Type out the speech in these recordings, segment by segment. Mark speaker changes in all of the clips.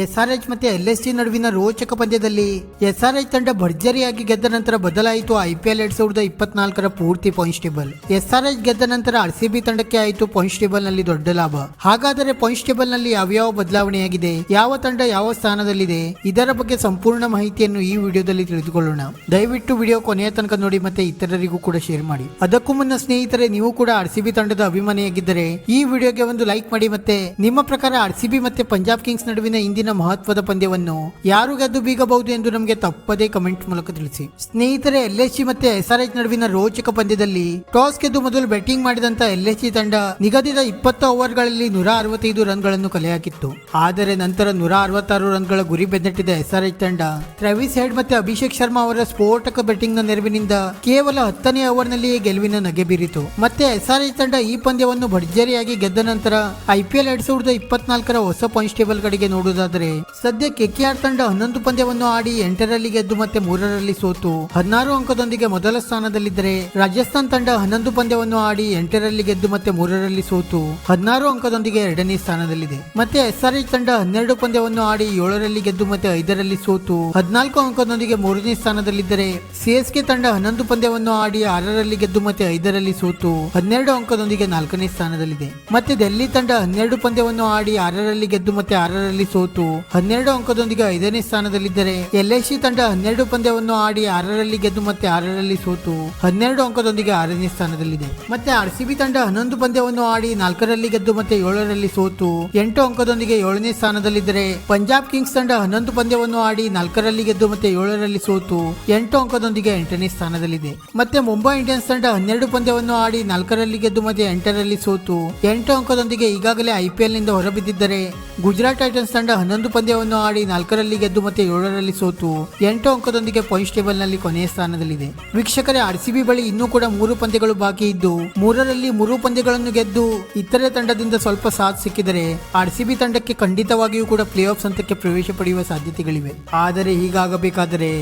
Speaker 1: SRH ಮತ್ತೆ ಎಲ್ಎಸ್ಟಿ ನಡುವಿನ ರೋಚಕ ಪಂದ್ಯದಲ್ಲಿ ಎಸ್ಆರ್ಎಚ್ ತಂಡ ಭರ್ಜರಿಯಾಗಿ ಗೆದ್ದ ನಂತರ ಬದಲಾಯಿತು ಐಪಿಎಲ್ ಎರಡ್ ಸಾವಿರದ ಇಪ್ಪತ್ನಾಲ್ಕರ ಪೂರ್ತಿ ಪಾಯಿಂಟ್ಸ್ ಟೇಬಲ್ ಎಸ್ಆರ್ಎಚ್ ಗೆದ್ದ ನಂತರ ಆರ್ಸಿಬಿ ತಂಡಕ್ಕೆ ಆಯಿತು ಪಾಯಿಂಟ್ಸ್ ಟೇಬಲ್ನಲ್ಲಿ ದೊಡ್ಡ ಲಾಭ. ಹಾಗಾದರೆ ಪಾಯಿಂಟ್ಸ್ ಟೇಬಲ್ನಲ್ಲಿ ಯಾವ್ಯಾವ ಬದಲಾವಣೆಯಾಗಿದೆ? ಯಾವ ತಂಡ ಯಾವ ಸ್ಥಾನದಲ್ಲಿದೆ? ಇದರ ಬಗ್ಗೆ ಸಂಪೂರ್ಣ ಮಾಹಿತಿಯನ್ನು ಈ ವಿಡಿಯೋದಲ್ಲಿ ತಿಳಿದುಕೊಳ್ಳೋಣ. ದಯವಿಟ್ಟು ವಿಡಿಯೋ ಕೊನೆಯ ತನಕ ನೋಡಿ ಮತ್ತೆ ಇತರರಿಗೂ ಕೂಡ ಶೇರ್ ಮಾಡಿ. ಅದಕ್ಕೂ ಮುನ್ನ ಸ್ನೇಹಿತರೆ, ನೀವು ಕೂಡ ಆರ್ಸಿಬಿ ತಂಡದ ಅಭಿಮಾನಿಯಾಗಿದ್ದರೆ ಈ ವಿಡಿಯೋಗೆ ಒಂದು ಲೈಕ್ ಮಾಡಿ ಮತ್ತೆ ನಿಮ್ಮ ಪ್ರಕಾರ ಆರ್ಸಿಬಿ ಮತ್ತೆ ಪಂಜಾಬ್ ಕಿಂಗ್ಸ್ ನಡುವಿನ ಮಹತ್ವದ ಪಂದ್ಯವನ್ನು ಯಾರು ಗೆದ್ದು ಬೀಗಬಹುದು ಎಂದು ನಮಗೆ ತಪ್ಪದೇ ಕಮೆಂಟ್ ಮೂಲಕ ತಿಳಿಸಿ. ಸ್ನೇಹಿತರೆ ಎಲ್ಎಸ್ಜಿ ಮತ್ತೆ ಎಸ್ಆರ್ಎಚ್ ನಡುವಿನ ರೋಚಕ ಪಂದ್ಯದಲ್ಲಿ ಟಾಸ್ ಗೆದ್ದು ಮೊದಲು ಬ್ಯಾಟಿಂಗ್ ಮಾಡಿದಂತ ಎಲ್ಎಸ್ಜಿ ತಂಡ ನಿಗದಿತ ಇಪ್ಪತ್ತು ಓವರ್ಗಳಲ್ಲಿ ನೂರ ಅರವತ್ತೈದು ರನ್ಗಳನ್ನು ಕಲೆ ಹಾಕಿತ್ತು ಆದರೆ ನಂತರ ನೂರ ಅರವತ್ತಾರು ರನ್ಗಳ ಗುರಿ ಬೆನ್ನಟ್ಟಿದ ಎಸ್ಆರ್ಎಚ್ ತಂಡ ಟ್ರವಿಸ್ ಹೆಡ್ ಮತ್ತೆ ಅಭಿಷೇಕ್ ಶರ್ಮಾ ಅವರ ಸ್ಫೋಟಕ ಬ್ಯಾಟಿಂಗ್ನ ನೆರವಿನಿಂದ ಕೇವಲ ಹತ್ತನೇ ಓವರ್ನಲ್ಲಿಯೇ ಗೆಲುವಿನ ನಗೆ ಬೀರಿತು. ಮತ್ತೆ ಎಸ್ಆರ್ಎಚ್ ತಂಡ ಈ ಪಂದ್ಯವನ್ನು ಭರ್ಜರಿಯಾಗಿ ಗೆದ್ದ ನಂತರ ಐಪಿಎಲ್ ಎರಡ್ ಸಾವಿರದ ಇಪ್ಪತ್ನಾಲ್ಕರ ಹೊಸ ಟೇಬಲ್ ಕಡೆಗೆ ನೋಡುವುದಾದರೆ ಸದ್ಯ ಕೆಕೆಆರ್ ತಂಡ ಹನ್ನೊಂದು ಪಂದ್ಯವನ್ನು ಆಡಿ ಎಂಟರಲ್ಲಿ ಗೆದ್ದು ಮತ್ತೆ ಮೂರರಲ್ಲಿ ಸೋತು. ಹದಿನಾರು ಅಂಕದೊಂದಿಗೆ ಮೊದಲ ಸ್ಥಾನದಲ್ಲಿದ್ದರೆ ರಾಜಸ್ಥಾನ್ ತಂಡ ಹನ್ನೊಂದು ಪಂದ್ಯವನ್ನು ಆಡಿ ಎಂಟರಲ್ಲಿ ಗೆದ್ದು ಮತ್ತೆ ಮೂರರಲ್ಲಿ ಸೋತು. ಹದಿನಾರು ಅಂಕದೊಂದಿಗೆ ಎರಡನೇ ಸ್ಥಾನದಲ್ಲಿದೆ. ಮತ್ತೆ ಎಸ್ಆರ್ಎಚ್ ತಂಡ ಹನ್ನೆರಡು ಪಂದ್ಯವನ್ನು ಆಡಿ ಏಳರಲ್ಲಿ ಗೆದ್ದು ಮತ್ತೆ ಐದರಲ್ಲಿ ಸೋತು. ಹದಿನಾಲ್ಕು ಅಂಕದೊಂದಿಗೆ ಮೂರನೇ ಸ್ಥಾನದಲ್ಲಿದ್ದರೆ ಸಿಎಸ್ಕೆ ತಂಡ ಹನ್ನೊಂದು ಪಂದ್ಯವನ್ನು ಆಡಿ ಆರರಲ್ಲಿ ಗೆದ್ದು ಮತ್ತೆ ಐದರಲ್ಲಿ ಸೋತು. ಹನ್ನೆರಡು ಅಂಕದೊಂದಿಗೆ ನಾಲ್ಕನೇ ಸ್ಥಾನದಲ್ಲಿದೆ. ಮತ್ತೆ ಡೆಲ್ಲಿ ತಂಡ ಹನ್ನೆರಡು ಪಂದ್ಯವನ್ನು ಆಡಿ ಆರರಲ್ಲಿ ಗೆದ್ದು ಮತ್ತೆ ಆರರಲ್ಲಿ ಸೋತು. ಹನ್ನೆರಡು ಅಂಕದೊಂದಿಗೆ ಐದನೇ ಸ್ಥಾನದಲ್ಲಿದ್ದರೆ ಎಲ್ಎಸಿ ತಂಡ ಹನ್ನೆರಡು ಪಂದ್ಯವನ್ನು ಆಡಿ ಆರರಲ್ಲಿ ಗೆದ್ದು ಮತ್ತೆ ಆರರಲ್ಲಿ ಸೋತು ಹನ್ನೆರಡು ಅಂಕದೊಂದಿಗೆ ಆರನೇ ಸ್ಥಾನದಲ್ಲಿದೆ. ಮತ್ತೆ ಆರ್ಸಿಬಿ ತಂಡ ಹನ್ನೊಂದು ಪಂದ್ಯವನ್ನು ಆಡಿ ನಾಲ್ಕರಲ್ಲಿ ಗೆದ್ದು ಮತ್ತೆ ಏಳರಲ್ಲಿ ಸೋತು ಎಂಟು ಅಂಕದೊಂದಿಗೆ ಏಳನೇ ಸ್ಥಾನದಲ್ಲಿದ್ದರೆ ಪಂಜಾಬ್ ಕಿಂಗ್ಸ್ ತಂಡ ಹನ್ನೊಂದು ಪಂದ್ಯವನ್ನು ಆಡಿ ನಾಲ್ಕರಲ್ಲಿ ಗೆದ್ದು ಮತ್ತೆ ಏಳರಲ್ಲಿ ಸೋತು ಎಂಟು ಅಂಕದೊಂದಿಗೆ ಎಂಟನೇ ಸ್ಥಾನದಲ್ಲಿದೆ. ಮತ್ತೆ ಮುಂಬೈ ಇಂಡಿಯನ್ಸ್ ತಂಡ ಹನ್ನೆರಡು ಪಂದ್ಯವನ್ನು ಆಡಿ ನಾಲ್ಕರಲ್ಲಿ ಗೆದ್ದು ಮತ್ತೆ ಎಂಟರಲ್ಲಿ ಸೋತು ಎಂಟು ಅಂಕದೊಂದಿಗೆ ಈಗಾಗಲೇ ಐಪಿಎಲ್ನಿಂದ ಹೊರಬಿದ್ದಿದ್ದರೆ ಗುಜರಾತ್ ಟೈಟನ್ಸ್ ತಂಡ ಹನ್ನೊಂದು ಪಂದ್ಯವನ್ನು ಆಡಿ ನಾಲ್ಕರಲ್ಲಿ ಗೆದ್ದು ಮತ್ತೆ ಏಳರಲ್ಲಿ ಸೋತು ಎಂಟು ಅಂಕದೊಂದಿಗೆ ಪಾಯಿಂಟ್ಸ್ ಟೇಬಲ್ನಲ್ಲಿ ಕೊನೆಯ ಸ್ಥಾನದಲ್ಲಿದೆ. ವೀಕ್ಷಕರೇ ಆರ್ಸಿಬಿ ಬಳಿ ಇನ್ನೂ ಕೂಡ ಮೂರು ಪಂದ್ಯಗಳು ಬಾಕಿ ಇದ್ದು, ಮೂರರಲ್ಲಿ ಮೂರು ಪಂದ್ಯಗಳನ್ನು ಗೆದ್ದು ಇತರೆ ತಂಡದಿಂದ ಸ್ವಲ್ಪ ಸಾಥ್ ಸಿಕ್ಕಿದರೆ ಆರ್ಸಿಬಿ ತಂಡಕ್ಕೆ ಖಂಡಿತವಾಗಿಯೂ ಕೂಡ ಪ್ಲೇ ಆಫ್ ಹಂತಕ್ಕೆ ಪ್ರವೇಶ ಪಡೆಯುವ ಸಾಧ್ಯತೆಗಳಿವೆ. ಆದರೆ ಹೀಗಾಗಬೇಕಾದರೆ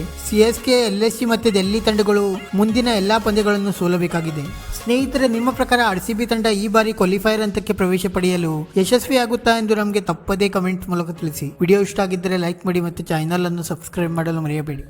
Speaker 1: ಎಸ್ ಸಿ ಮತ್ತೆ ಡೆಲ್ಲಿ ತಂಡಗಳು ಮುಂದಿನ ಎಲ್ಲಾ ಪಂದ್ಯಗಳನ್ನು ಸೋಲಬೇಕಾಗಿದೆ. ಸ್ನೇಹಿತರೆ, ನಿಮ್ಮ ಪ್ರಕಾರ ಆರ್ಸಿಬಿ ತಂಡ ಈ ಬಾರಿ ಕ್ವಾಲಿಫೈಯರ್ ಹಂತಕ್ಕೆ ಪ್ರವೇಶ ಪಡೆಯಲು ಯಶಸ್ವಿಯಾಗುತ್ತಾ ಎಂದು ನಮಗೆ ತಪ್ಪದೇ ಕಮೆಂಟ್ ಮೂಲಕ ತಿಳಿಸಿ. ವಿಡಿಯೋ ಇಷ್ಟ ಆಗಿದ್ದರೆ ಲೈಕ್ ಮಾಡಿ ಮತ್ತು ಚಾನೆಲ್ ಅನ್ನು ಸಬ್ಸ್ಕ್ರೈಬ್ ಮಾಡಲು ಮರೆಯಬೇಡಿ.